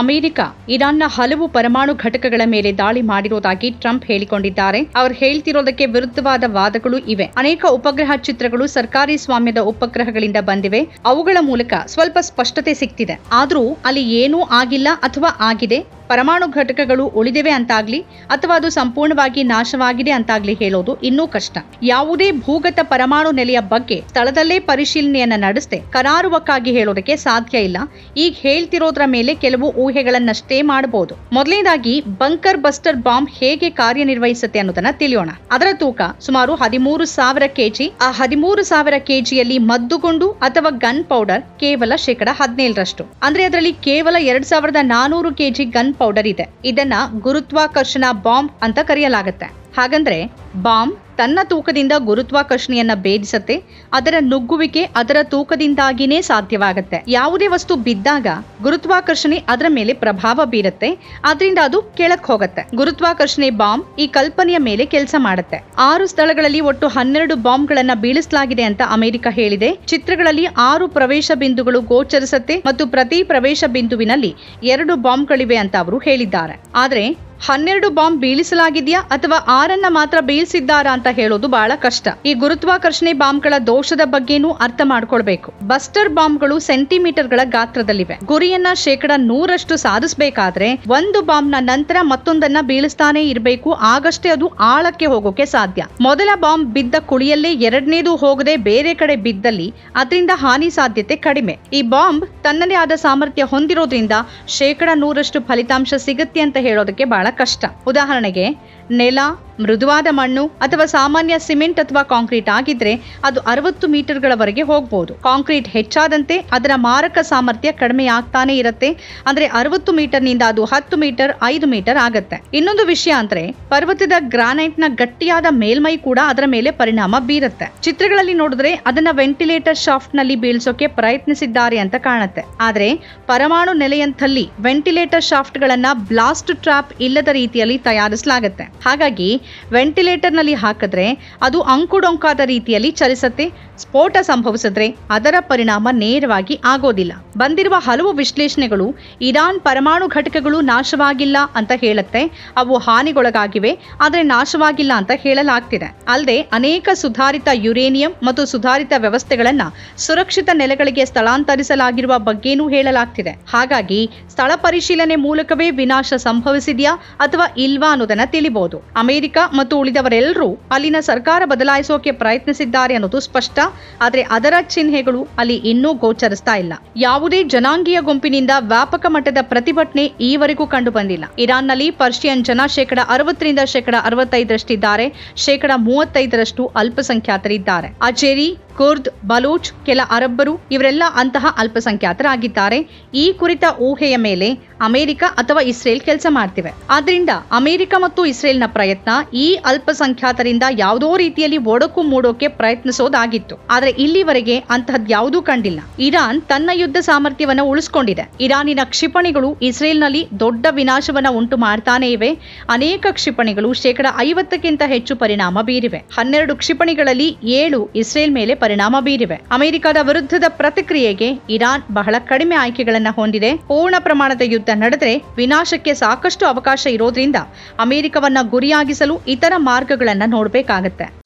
America, ಇರಾನ್ನ ಹಲವು ಪರಮಾಣು ಘಟಕಗಳ ಮೇಲೆ ದಾಳಿ ಮಾಡಿರುವುದಾಗಿ ಟ್ರಂಪ್ ಹೇಳಿಕೊಂಡಿದ್ದಾರೆ. ಅವರು ಹೇಳ್ತಿರೋದಕ್ಕೆ ವಿರುದ್ಧವಾದ ವಾದಗಳು ಇವೆ. ಅನೇಕ ಉಪಗ್ರಹ ಚಿತ್ರಗಳು ಸರ್ಕಾರಿ ಸ್ವಾಮ್ಯದ ಉಪಗ್ರಹಗಳಿಂದ ಬಂದಿವೆ. ಅವುಗಳ ಮೂಲಕ ಸ್ವಲ್ಪ ಸ್ಪಷ್ಟತೆ ಸಿಕ್ತಿದೆ. ಆದರೂ ಅಲ್ಲಿ ಏನೂ ಆಗಿಲ್ಲ ಅಥವಾ ಆಗಿದೆ? ಪರಮಾಣು ಘಟಕಗಳು ಉಳಿದಿವೆ ಅಂತಾಗ್ಲಿ ಅಥವಾ ಅದು ಸಂಪೂರ್ಣವಾಗಿ ನಾಶವಾಗಿದೆ ಅಂತಾಗ್ಲಿ ಹೇಳೋದು ಇನ್ನೂ ಕಷ್ಟ. ಯಾವುದೇ ಭೂಗತ ಪರಮಾಣು ನೆಲೆಯ ಬಗ್ಗೆ ಸ್ಥಳದಲ್ಲೇ ಪರಿಶೀಲನೆಯನ್ನ ನಡೆಸದೆ ಕರಾರುವಕ್ಕಾಗಿ ಹೇಳೋದಕ್ಕೆ ಸಾಧ್ಯ ಇಲ್ಲ. ಈಗ ಹೇಳ್ತಿರೋದ್ರ ಮೇಲೆ ಕೆಲವು ಊಹೆಗಳನ್ನಷ್ಟೇ ಮಾಡಬಹುದು ಮೊದಲನೇದಾಗಿ ಬಂಕರ್ ಬಸ್ಟರ್ ಬಾಂಬ್ ಹೇಗೆ ಕಾರ್ಯನಿರ್ವಹಿಸುತ್ತೆ ಅನ್ನೋದನ್ನ ತಿಳಿಯೋಣ. ಅದರ ತೂಕ ಸುಮಾರು ಹದಿಮೂರು ಸಾವಿರ ಕೆಜಿ. ಆ ಹದಿಮೂರು ಸಾವಿರ ಕೆಜಿಯಲ್ಲಿ ಮದ್ದುಗುಂಡು ಅಥವಾ ಗನ್ ಪೌಡರ್ ಕೇವಲ ಶೇಕಡ ಹದಿನೇಳರಷ್ಟು. ಅಂದ್ರೆ ಅದರಲ್ಲಿ ಕೇವಲ ಎರಡ್ ಸಾವಿರದ ನಾನೂರು ಕೆಜಿ ಗನ್ ಪೌಡರ್ ಇದೆ. ಇದನ್ನ ಗುರುತ್ವಾಕರ್ಷಣ ಬಾಂಬ್ ಅಂತ ಕರೆಯಲಾಗುತ್ತೆ. ಹಾಗಂದ್ರೆ ಬಾಂಬ್ ತನ್ನ ತೂಕದಿಂದ ಗುರುತ್ವಾಕರ್ಷಣೆಯನ್ನ ಭೇದಿಸತ್ತೆ, ಅದರ ನುಗ್ಗುವಿಕೆ ಅದರ ತೂಕದಿಂದಾಗಿನೇ ಸಾಧ್ಯವಾಗುತ್ತೆ. ಯಾವುದೇ ವಸ್ತು ಬಿದ್ದಾಗ ಗುರುತ್ವಾಕರ್ಷಣೆ ಅದರ ಮೇಲೆ ಪ್ರಭಾವ ಬೀರುತ್ತೆ ಅದರಿಂದ ಅದು ಕೆಳಕ್ ಹೋಗುತ್ತೆ. ಗುರುತ್ವಾಕರ್ಷಣೆ ಬಾಂಬ್ ಈ ಕಲ್ಪನೆಯ ಮೇಲೆ ಕೆಲಸ ಮಾಡುತ್ತೆ. ಆರು ಸ್ಥಳಗಳಲ್ಲಿ ಒಟ್ಟು ಹನ್ನೆರಡು ಬಾಂಬ್ಗಳನ್ನ ಬೀಳಿಸಲಾಗಿದೆ ಅಂತ ಅಮೆರಿಕ ಹೇಳಿದೆ. ಚಿತ್ರಗಳಲ್ಲಿ ಆರು ಪ್ರವೇಶ ಬಿಂದುಗಳು ಗೋಚರಿಸುತ್ತೆ ಮತ್ತು ಪ್ರತಿ ಪ್ರವೇಶ ಬಿಂದುವಿನಲ್ಲಿ ಎರಡು ಬಾಂಬ್ಗಳಿವೆ ಅಂತ ಅವರು ಹೇಳಿದ್ದಾರೆ. ಆದ್ರೆ ಹನ್ನೆರಡು ಬಾಂಬ್ ಬೀಳಿಸಲಾಗಿದೆಯಾ ಅಥವಾ ಆರನ್ನ ಮಾತ್ರ ಬೀಳಿಸಿದ್ದಾರಾ ಅಂತ ಹೇಳೋದು ಬಹಳ ಕಷ್ಟ. ಈ ಗುರುತ್ವಾಕರ್ಷಣೆ ಬಾಂಬ್ಗಳ ದೋಷದ ಬಗ್ಗೆನೂ ಅರ್ಥ ಮಾಡ್ಕೊಳ್ಬೇಕು. ಬಸ್ಟರ್ ಬಾಂಬ್ಗಳು ಸೆಂಟಿಮೀಟರ್ಗಳ ಗಾತ್ರದಲ್ಲಿವೆ. ಗುರಿಯನ್ನ ಶೇಕಡ ನೂರಷ್ಟು ಸಾಧಿಸಬೇಕಾದ್ರೆ ಒಂದು ಬಾಂಬ್ನ ನಂತರ ಮತ್ತೊಂದನ್ನ ಬೀಳಿಸ್ತಾನೆ ಇರಬೇಕು. ಆಗಷ್ಟೇ ಅದು ಆಳಕ್ಕೆ ಹೋಗೋಕೆ ಸಾಧ್ಯ. ಮೊದಲ ಬಾಂಬ್ ಬಿದ್ದ ಕುಳಿಯಲ್ಲೇ ಎರಡನೇದು ಹೋಗದೆ ಬೇರೆ ಕಡೆ ಬಿದ್ದಲ್ಲಿ ಅದರಿಂದ ಹಾನಿ ಸಾಧ್ಯತೆ ಕಡಿಮೆ. ಈ ಬಾಂಬ್ ತನ್ನದೇ ಆದ ಸಾಮರ್ಥ್ಯ ಹೊಂದಿರೋದ್ರಿಂದ ಶೇಕಡ ನೂರಷ್ಟು ಫಲಿತಾಂಶ ಸಿಗುತ್ತೆ ಅಂತ ಹೇಳೋದಕ್ಕೆ ಬಹಳ ಕಷ್ಟ. ಉದಾಹರಣೆಗೆ ನೆಲ ಮೃದುವಾದ ಮಣ್ಣು ಅಥವಾ ಸಾಮಾನ್ಯ ಸಿಮೆಂಟ್ ಅಥವಾ ಕಾಂಕ್ರೀಟ್ ಆಗಿದ್ರೆ ಅದು ಅರವತ್ತು ಮೀಟರ್ಗಳವರೆಗೆ ಹೋಗ್ಬೋದು. ಕಾಂಕ್ರೀಟ್ ಹೆಚ್ಚಾದಂತೆ ಅದರ ಮಾರಕ ಸಾಮರ್ಥ್ಯ ಕಡಿಮೆ ಆಗ್ತಾನೆ ಇರುತ್ತೆ. ಅಂದ್ರೆ ಅರವತ್ತು ಮೀಟರ್ನಿಂದ ಅದು ಹತ್ತು ಮೀಟರ್, ಐದು ಮೀಟರ್ ಆಗತ್ತೆ. ಇನ್ನೊಂದು ವಿಷಯ ಅಂದ್ರೆ ಪರ್ವತದ ಗ್ರಾನೈಟ್ನ ಗಟ್ಟಿಯಾದ ಮೇಲ್ಮೈ ಕೂಡ ಅದರ ಮೇಲೆ ಪರಿಣಾಮ ಬೀರುತ್ತೆ. ಚಿತ್ರಗಳಲ್ಲಿ ನೋಡಿದ್ರೆ ಅದನ್ನ ವೆಂಟಿಲೇಟರ್ ಶಾಫ್ಟ್ನಲ್ಲಿ ಬೀಳ್ಸೋಕೆ ಪ್ರಯತ್ನಿಸಿದ್ದಾರೆ ಅಂತ ಕಾಣುತ್ತೆ. ಆದ್ರೆ ಪರಮಾಣು ನೆಲೆಯಂಥಲ್ಲಿ ವೆಂಟಿಲೇಟರ್ ಶಾಫ್ಟ್ ಗಳನ್ನ ಬ್ಲಾಸ್ಟ್ ಟ್ರಾಪ್ ಇಲ್ಲದ ರೀತಿಯಲ್ಲಿ ತಯಾರಿಸಲಾಗುತ್ತೆ. ಹಾಗಾಗಿ ವೆಂಟಿಲೇಟರ್ನಲ್ಲಿ ಹಾಕಿದ್ರೆ ಅದು ಅಂಕುಡೊಂಕಾದ ರೀತಿಯಲ್ಲಿ ಚಲಿಸತ್ತೆ. ಸ್ಫೋಟ ಸಂಭವಿಸಿದ್ರೆ ಅದರ ಪರಿಣಾಮ ನೇರವಾಗಿ ಆಗೋದಿಲ್ಲ. ಬಂದಿರುವ ಹಲವು ವಿಶ್ಲೇಷಣೆಗಳು ಇರಾನ್ ಪರಮಾಣು ಘಟಕಗಳು ನಾಶವಾಗಿಲ್ಲ ಅಂತ ಹೇಳುತ್ತೆ. ಅವು ಹಾನಿಗೊಳಗಾಗಿವೆ, ಆದರೆ ನಾಶವಾಗಿಲ್ಲ ಅಂತ ಹೇಳಲಾಗ್ತಿದೆ. ಅಲ್ಲದೆ ಅನೇಕ ಸುಧಾರಿತ ಯುರೇನಿಯಂ ಮತ್ತು ಸುಧಾರಿತ ವ್ಯವಸ್ಥೆಗಳನ್ನ ಸುರಕ್ಷಿತ ನೆಲೆಗಳಿಗೆ ಸ್ಥಳಾಂತರಿಸಲಾಗಿರುವ ಬಗ್ಗೆನೂ ಹೇಳಲಾಗ್ತಿದೆ. ಹಾಗಾಗಿ ಸ್ಥಳ ಪರಿಶೀಲನೆ ಮೂಲಕವೇ ವಿನಾಶ ಸಂಭವಿಸಿದೆಯಾ ಅಥವಾ ಇಲ್ವಾ ಅನ್ನೋದನ್ನ ತಿಳಿಬಹುದು ಅಮೆರಿಕ ಮತ್ತು ಉಳಿದವರೆಲ್ಲರೂ ಅಲ್ಲಿನ ಸರ್ಕಾರ ಬದಲಾಯಿಸೋಕೆ ಪ್ರಯತ್ನಿಸಿದ್ದಾರೆ ಅನ್ನೋದು ಸ್ಪಷ್ಟ. ಆದರೆ ಅದರ ಚಿಹ್ನೆಗಳು ಅಲ್ಲಿ ಇನ್ನೂ ಗೋಚರಿಸ್ತಾ ಇಲ್ಲ. ಯಾವುದೇ ಜನಾಂಗೀಯ ಗುಂಪಿನಿಂದ ವ್ಯಾಪಕ ಮಟ್ಟದ ಪ್ರತಿಭಟನೆ ಈವರೆಗೂ ಕಂಡು ಬಂದಿಲ್ಲ ಇರಾನ್ನಲ್ಲಿ ಪರ್ಷಿಯನ್ ಜನ ಶೇಕಡ ಅರವತ್ತರಿಂದ ಶೇಕಡ ಅರವತ್ತೈದರಷ್ಟಿದ್ದಾರೆ. ಶೇಕಡ ಮೂವತ್ತೈದರಷ್ಟು ಅಲ್ಪಸಂಖ್ಯಾತರಿದ್ದಾರೆ. ಅಜೇರಿ ಕುರ್ದ್, ಬಲೂಚ್, ಕೆಲ ಅರಬ್ಬರು ಇವರೆಲ್ಲ ಅಂತಹ ಅಲ್ಪಸಂಖ್ಯಾತರಾಗಿದ್ದಾರೆ. ಈ ಕುರಿತ ಊಹೆಯ ಮೇಲೆ ಅಮೆರಿಕ ಅಥವಾ ಇಸ್ರೇಲ್ ಕೆಲಸ ಮಾಡ್ತಿವೆ. ಆದ್ರಿಂದ ಅಮೆರಿಕ ಮತ್ತು ಇಸ್ರೇಲ್ನ ಪ್ರಯತ್ನ ಈ ಅಲ್ಪಸಂಖ್ಯಾತರಿಂದ ಯಾವುದೋ ರೀತಿಯಲ್ಲಿ ಒಡಕು ಮೂಡೋಕೆ ಪ್ರಯತ್ನಿಸೋದಾಗಿತ್ತು. ಆದರೆ ಇಲ್ಲಿವರೆಗೆ ಅಂತಹದ್ ಯಾವುದೂ ಕಂಡಿಲ್ಲ. ಇರಾನ್ ತನ್ನ ಯುದ್ಧ ಸಾಮರ್ಥ್ಯವನ್ನು ಉಳಿಸಿಕೊಂಡಿದೆ. ಇರಾನಿನ ಕ್ಷಿಪಣಿಗಳು ಇಸ್ರೇಲ್ನಲ್ಲಿ ದೊಡ್ಡ ವಿನಾಶವನ್ನ ಉಂಟು ಮಾಡ್ತಾನೆ ಇವೆ. ಅನೇಕ ಕ್ಷಿಪಣಿಗಳು ಶೇಕಡ ಐವತ್ತಕ್ಕಿಂತ ಹೆಚ್ಚು ಪರಿಣಾಮ ಬೀರಿವೆ. ಹನ್ನೆರಡು ಕ್ಷಿಪಣಿಗಳಲ್ಲಿ ಏಳು ಇಸ್ರೇಲ್ ಮೇಲೆ ಪರಿಣಾಮ ಬೀರಿವೆ. ಅಮೆರಿಕದ ವಿರುದ್ಧದ ಪ್ರತಿಕ್ರಿಯೆಗೆ ಇರಾನ್ ಬಹಳ ಕಡಿಮೆ ಆಯ್ಕೆಗಳನ್ನು ಹೊಂದಿದೆ. ಪೂರ್ಣ ಪ್ರಮಾಣದ ಯುದ್ಧ ನಡೆದರೆ ವಿನಾಶಕ್ಕೆ ಸಾಕಷ್ಟು ಅವಕಾಶ ಇರೋದ್ರಿಂದ ಅಮೆರಿಕವನ್ನ ಗುರಿಯಾಗಿಸಲು ಇತರ ಮಾರ್ಗಗಳನ್ನ ನೋಡ್ಬೇಕಾಗತ್ತೆ.